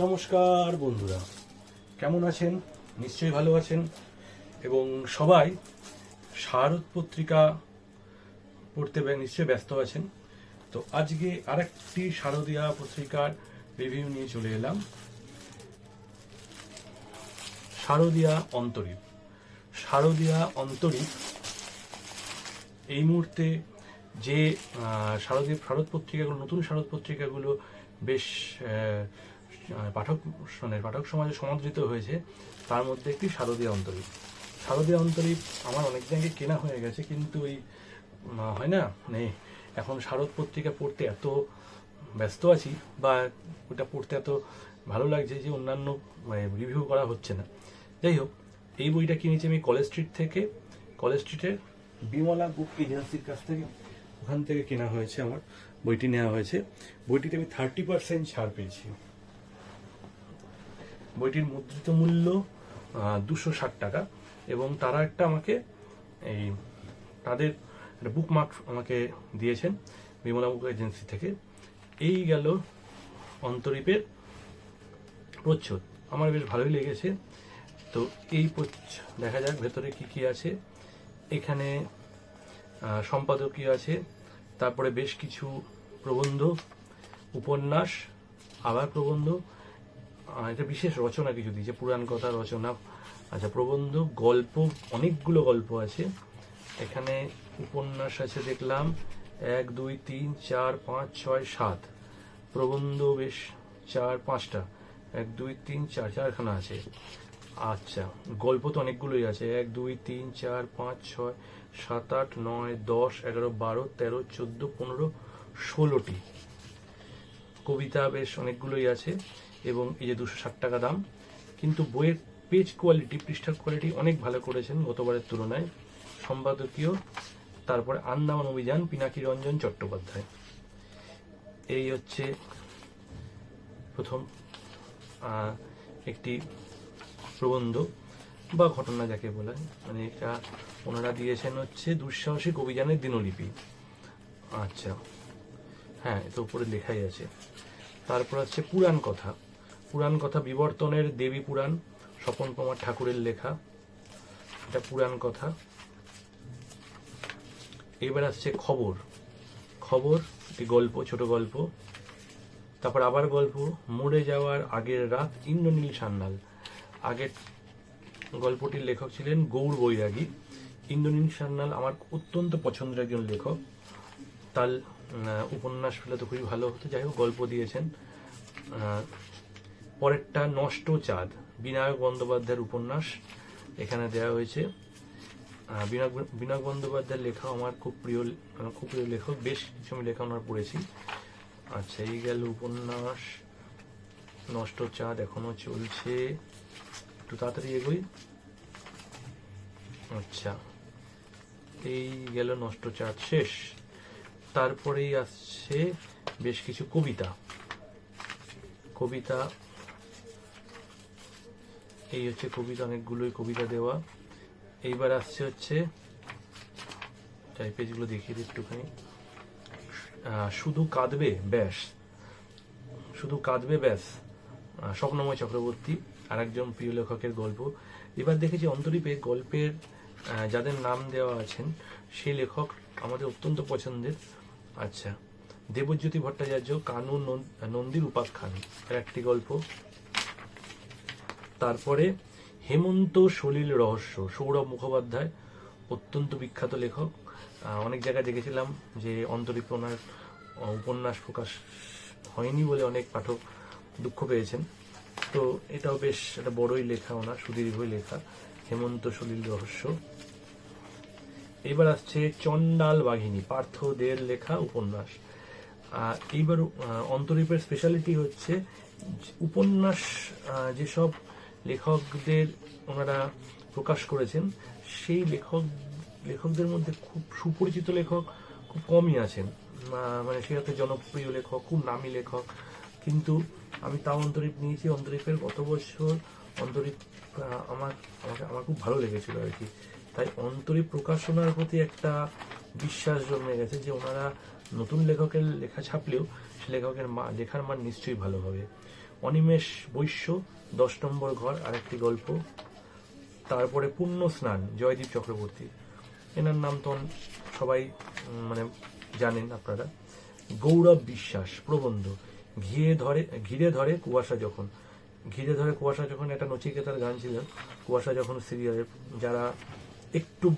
নমস্কার বন্ধুরা। কেমন আছেন? নিশ্চয়ই ভালো আছেন। এবং সবাই শারদ পত্রিকা পড়তে নিশ্চয়ই ব্যস্ত আছেন। তো আজকে আরেকটি শারদীয়া পত্রিকার রিভিউ নিয়ে চলে এলাম। শারদীয়া অন্তরীপ। শারদীয়া অন্তরীপ এই মুহূর্তে যে শারদীয় শারদ পত্রিকাগুলো, নতুন শারদ পত্রিকাগুলো বেশ পাঠক মানে পাঠক সমাজে সমাদৃত হয়েছে, তার মধ্যে একটি শারদীয় অন্তরীপ। শারদীয় অন্তরীপ আমার অনেক জায়গায় কেনা হয়ে গেছে, কিন্তু ওই হয় না? মানে এখন শারদ পত্রিকা পড়তে এত ব্যস্ত আছি বা ওটা পড়তে এত ভালো লাগছে যে অন্যান্য রিভিউ করা হচ্ছে না। যাই হোক, এই বইটা কিনেছি আমি কলেজ স্ট্রিট থেকে। কলেজ স্ট্রিটের বিমলা বুক এজেন্সির কাছ থেকে ওখান থেকে কেনা হয়েছে আমার, বইটি নেওয়া হয়েছে। বইটিতে আমি থার্টি পার্সেন্ট ছাড় পেয়েছি। বইটির মুদ্রিত মূল্য দুশো ষাট টাকা। এবং তারা একটা আমাকে এই তাদের একটা বুক মার্ক আমাকে দিয়েছেন বিমলা বুক এজেন্সি থেকে। এই গেল অন্তরীপের প্রচ্ছদ। আমার বেশ ভালোই লেগেছে। তো এই দেখা যাক ভেতরে কি কি আছে। এখানে সম্পাদকীয় আছে, তারপরে বেশ কিছু প্রবন্ধ, উপন্যাস, আবার প্রবন্ধ এটা বিশেষ রচনা কিছু দিয়েছে পুরাণ কথা রচনা। আচ্ছা প্রবন্ধ, গল্প, অনেকগুলো গল্প আছে। এখানে উপন্যাস আছে দেখলাম, এক, দুই, তিন, চার, পাঁচ, ছয়, সাত। প্রবন্ধ বেশ চার, পাঁচটা। এক, দুই, তিন, চার, চারখানা আছে। আচ্ছা গল্প তো অনেকগুলোই আছে। এক, দুই, তিন, চার, পাঁচ, ছয়, সাত, আট, নয়, দশ, এগারো, বারো, তেরো, চোদ্দ, পনেরো, ষোলোটি। কবিতা বেশ অনেকগুলোই আছে। এবং এই যে দুশো ষাট টাকা দাম, কিন্তু বইয়ের পেজ কোয়ালিটি পৃষ্ঠার কোয়ালিটি অনেক ভালো করেছেন গতবারের তুলনায়। সম্পাদকীয়, তারপরে আন্দামান অভিযান, পিনাকি রঞ্জন চট্টোপাধ্যায়। এই হচ্ছে প্রথম একটি প্রবন্ধ বা ঘটনা যাকে বলা। মানে এটা ওনারা দিয়েছেন হচ্ছে দুঃসাহসিক অভিযানের দিনলিপি। আচ্ছা হ্যাঁ এটা উপরে লেখাই আছে। তারপর আছে পুরাণ কথা। পুরাণ কথা বিবর্তনের দেবী পুরাণ, স্বপন কুমার ঠাকুরের লেখা। এটা পুরাণ কথা। এবার আসছে খবর। খবর, একটি গল্প, ছোট গল্প। তারপর আবার গল্প, মরে যাওয়ার আগের রাত, ইন্দ্রনীল সান্যাল। আগের গল্পটির লেখক ছিলেন গৌর বৈরাগী। ইন্দ্রনীল সান্যাল আমার অত্যন্ত পছন্দের একজন লেখক। তার উপন্যাস পেলে তো খুবই ভালো হতো। যাই হোক, গল্প দিয়েছেন। পরেরটা নষ্ট চাঁদ। বিনায়ক বন্দ্যোপাধ্যায়ের উপন্যাস এখানে দেওয়া হয়েছে। বিনায়ক বন্দ্যোপাধ্যায়ের লেখা আমার খুব প্রিয় আমার খুব প্রিয় লেখক। বেশ কিছু আমি লেখা ওনার পড়েছি। আচ্ছা এই গেল উপন্যাস। নষ্ট চাঁদ এখনও চলছে। একটু তাড়াতাড়ি এগোই। আচ্ছা এই গেল নষ্ট চাঁদ শেষ। তারপরেই আসছে বেশ কিছু কবিতা। কবিতা এই হচ্ছে কবিতা, অনেকগুলোই কবিতা দেওয়া। এইবার আসছে হচ্ছে, তাই পেজগুলো দেখিয়ে দিই একটুখানি। শুধু কাঁদবে, ব্যাস। শুধু কাঁদবে, ব্যাস। স্বপ্নময় চক্রবর্তী আর একজন প্রিয় লেখকের গল্প। এবার দেখেছি অন্তরীপে গল্পের যাদের নাম দেওয়া আছেন, সেই লেখক আমাদের অত্যন্ত পছন্দের। আচ্ছা দেবজ্যোতি ভট্টাচার্য, কানু নন- নন্দীর উপাখ্যান। এর একটি গল্প। তারপরে হেমন্ত সলিল রহস্য, সৌরভ মুখোপাধ্যায়, অত্যন্ত বিখ্যাত লেখক। অনেক জায়গায় দেখেছিলাম যে অন্তরীপ ওনার উপন্যাস প্রকাশ হয়নি বলে অনেক পাঠক দুঃখ পেয়েছেন। তো এটাও বেশ একটা বড়ই লেখা ওনার সুদীর্ঘই লেখা, হেমন্ত সলিল রহস্য। এবার আসছে চন্ডাল বাঘিনী পার্থ দের লেখা উপন্যাস। এইবার অন্তরীপের স্পেশালিটি হচ্ছে উপন্যাস যেসব লেখকদের ওনারা প্রকাশ করেছেন, সেই লেখক, লেখকদের মধ্যে খুব সুপরিচিত লেখক খুব কমই আছেন। মানে সে হয়তো জনপ্রিয় লেখক, খুব নামী লেখক। কিন্তু আমি তাও অন্তরীপ নিয়েছি, অন্তরীপের গত বছর অন্তরীপ আমার, আমাকে, আমার খুব ভালো লেগেছিল আর কি। তাই অন্তরীপ প্রকাশনার প্রতি একটা বিশ্বাস জন্মে গেছে যে ওনারা নতুন লেখকের লেখা ছাপলেও সে লেখকের মা- লেখার মান নিশ্চয়ই ভালো হবে। অনিমেষ বৈশ্য দশ নম্বর ঘর, আরেকটি গল্প। তারপরে পুণ্য স্নান, জয়দীপ চক্রবর্তী। এনার নাম তো সবাই মানে জানেন আপনারা। গৌরব বিশ্বাস, প্রবন্ধ। ঘিরে ধরে ঘিরে ধরে কুয়াশা যখন। ঘিরে ধরে কুয়াশা যখন একটা নচিকেতার গান ছিল, কুয়াশা যখন সিরিয়ালের যারা একটু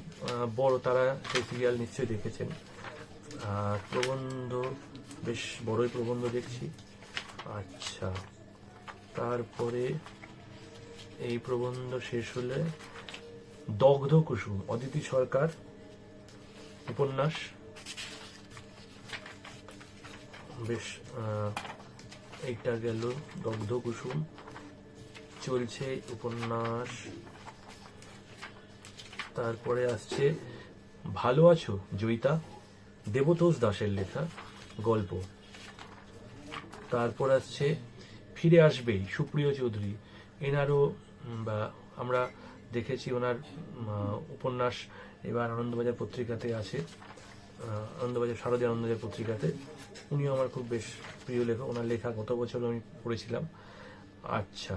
বড় তারা সেই সিরিয়াল নিশ্চয়ই দেখেছেন। প্রবন্ধ, বেশ বড়ই প্রবন্ধ দেখছি। আচ্ছা। তারপরে এই প্রবন্ধ শেষ হলে দগ্ধ কুসুম, অদিতি সরকার, উপন্যাস। বেশ এইটা গেল, দগ্ধ কুসুম। চলছে উপন্যাস। তারপরে আসছে, ভালো আছো, জয়িতা? দেবতোষ দাসের লেখা গল্প। তারপর আসছে ফিরে আসবেই, সুপ্রিয় চৌধুরী। এনারও বা আমরা দেখেছি ওনার উপন্যাস এবার আনন্দবাজার পত্রিকাতে আছে আনন্দবাজার, শারদীয় আনন্দবাজার পত্রিকাতে। উনিও আমার খুব বেশ প্রিয় লেখক, ওনার লেখা গত বছর আমি পড়েছিলাম। আচ্ছা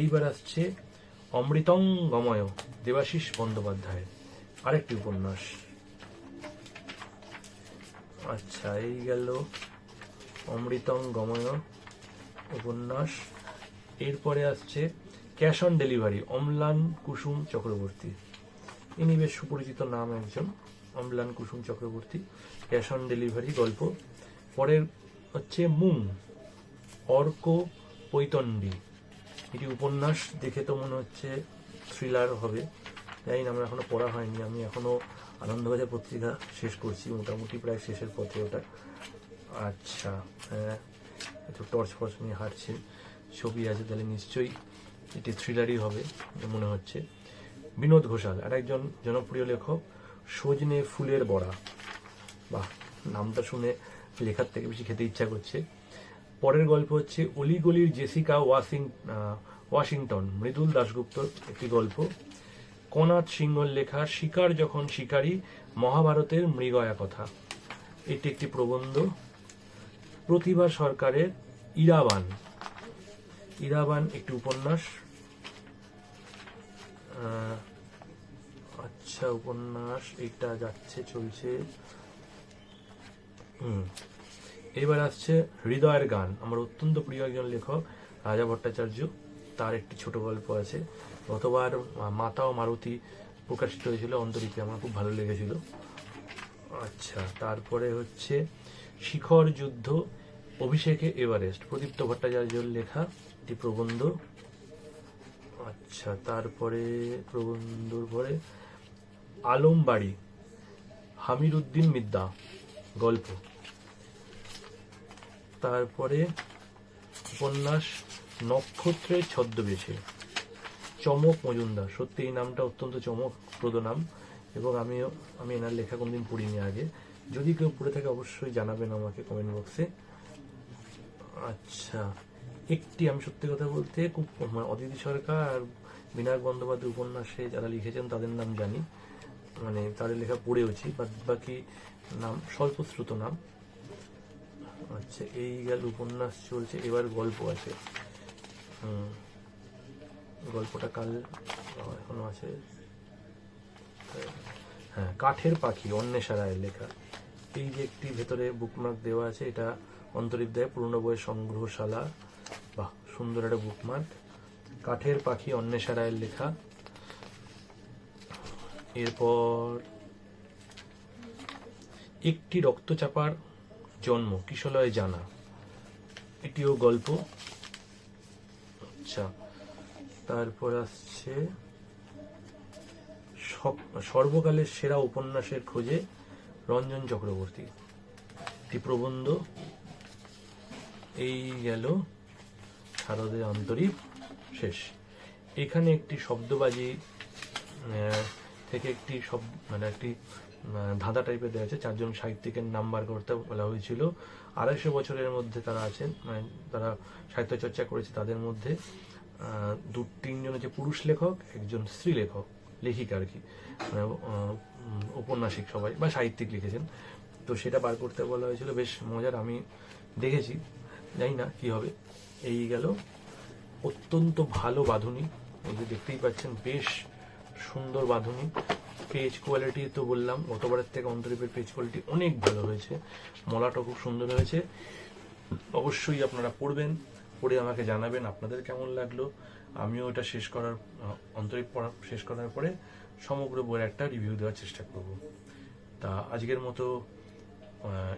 এইবার আসছে অমৃতং গময়, দেবাশিস বন্দ্যোপাধ্যায়। আরেকটি উপন্যাস। আচ্ছা এই গেল অমৃতং গময়। উপন্যাস। এরপরে আসছে cash on delivery Amlan Kusum Chakraborty. ইনি বেশ সুপরিচিত নাম একজন, Amlan Kusum Chakraborty cash on delivery গল্প। পরের হচ্ছে মুং, অর্ক পৈতণ্ডী। এটি উপন্যাস, দেখে তো মনে হচ্ছে থ্রিলার হবে। জানি না, আমার এখনও পড়া হয়নি। আমি এখনও আনন্দবাজার পত্রিকা শেষ করছি, মোটামুটি প্রায় শেষের পথে ওটা। আচ্ছা হ্যাঁ। একটু টর্চ ফর্চ নিয়ে হাঁটছে ছবি আছে তাহলে নিশ্চয়ই এটি থ্রিলারই হবে মনে হচ্ছে। বিনোদ ঘোষাল, আর একজন জনপ্রিয় লেখক, সজনে ফুলের বড়া। বাহ, নামটা শুনে লেখার থেকে বেশি খেতে ইচ্ছা করছে। পরের গল্প হচ্ছে অলিগলির জেসিকা ওয়াশিং ওয়াশিংটন। মৃদুল দাশগুপ্তর একটি গল্প। কনাথ সিংহর লেখা শিকার যখন শিকারী, মহাভারতের মৃগয়া কথা। এটি একটি প্রবন্ধ। প্রতিভা সরকারের ইরাবান। ইরাবান একটি উপন্যাস। আচ্ছা উপন্যাস, এটা যাচ্ছে, চলছে। এবার আসছে হৃদয়ের গান। আমার অত্যন্ত প্রিয় একজন লেখক, রাজা ভট্টাচার্য। তার একটি ছোট গল্প আছে। গতবার মাতা ও মারুতি প্রকাশিত হয়েছিল অন্তরীতে। আমার খুব ভালো লেগেছিল। আচ্ছা তারপরে হচ্ছে শিখর যুদ্ধ। অভিষেকে এভারেস্ট। প্রদীপ্ত ভট্টাচার্যর লেখা একটি প্রবন্ধ আচ্ছা তারপরে প্রবন্ধর পরে আলমবাড়ি হামির উদ্দিন মিদ্দা গল্প। তারপরে উপন্যাস নক্ষত্রের ছদ্মবেশে চমক মজুমদার। সত্যি, এই নামটা অত্যন্ত চমকপ্রদ নাম এবং আমিও আমি এনার লেখা কোনোদিন পড়িনি আগে। যদি কেউ পড়ে থাকে, অবশ্যই জানাবেন আমাকে কমেন্ট বক্সে। আচ্ছা। একটি আমি সত্যি কথা বলতে খুব মানে অদিতি সরকার আর বিনায়ক বন্দ্যোপাধ্যায় উপন্যাসে যারা লিখেছেন তাদের নাম জানি। মানে তাদের লেখা পড়েওছি, বাদ বাকি নাম স্বল্পশ্রুত নাম। আচ্ছা এই গেল উপন্যাস চলছে, এবার গল্প আছে। গল্পটা কাল এখনও আছে। হ্যাঁ কাঠের পাখি, অন্বেষা রায়ের লেখা। এই যে একটি ভেতরে বুকমার্ক দেওয়া আছে, এটা অন্তরীপ দেয় পুরনো বইয়ের সংগ্রহশালা বাহ সুন্দর একটা বুকমার্ক কাঠের পাখি অন্বেষা রায়ের লেখা। এরপর একটি রক্তচাপার জন্ম, কিশলয়ে জানা। এটিও গল্প। আচ্ছা তারপর আসছে সর্বকালের সেরা উপন্যাসের খোঁজে রঞ্জন চক্রবর্তী। একটি প্রবন্ধ। এই গেল শারদের আন্তরিক শেষ। এখানে একটি শব্দবাজি থেকে একটি সব মানে একটি ধাঁধা টাইপের দেওয়া আছে। চারজন সাহিত্যিকের নাম্বার করতে বলা হয়েছিল। আড়াইশো বছরের মধ্যে তারা আছেন মানে তারা সাহিত্য চর্চা করেছে তাদের মধ্যে। দু, তিনজন হচ্ছে পুরুষ লেখক, একজন স্ত্রী লেখক, লেখিকা আর কি। মানে ঔপন্যাসিক সবাই, বা সাহিত্যিক লিখেছেন। তো সেটা বার করতে বলা হয়েছিল। বেশ মজার, আমি দেখেছি। জানি না কি হবে। এই গেল। অত্যন্ত ভালো বাঁধুনি। এই যে দেখতেই পাচ্ছেন, বেশ সুন্দর বাঁধুনি। পেজ কোয়ালিটি তো বললাম, গতবারের থেকে অন্তরীপের পেজ কোয়ালিটি অনেক ভালো হয়েছে। মলাটা খুব সুন্দর হয়েছে। অবশ্যই আপনারা পড়বেন, পড়ে আমাকে জানাবেন আপনাদের কেমন লাগল। আমিও এটা শেষ করার, অন্তরীপ পড়া শেষ করার পরে সমগ্র বইয়ের একটা রিভিউ দেওয়ার চেষ্টা করব। তা আজকের মতো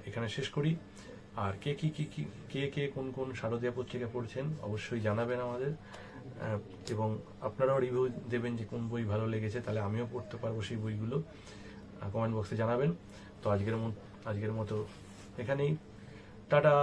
এখানে শেষ করি। আর কে কি কি কি, কে কোন কোন শারদীয়া পত্রিকা পড়ছেন অবশ্যই জানাবেন আমাদের। এবং আপনারাও রিভিউ দেবেন যে কোন বই ভালো লেগেছে, তাহলে আমিও পড়তে পারব সেই বইগুলো। কমেন্ট বক্সে জানাবেন। তো আজকের মতো আজকের মতো এখানেই। টাটা!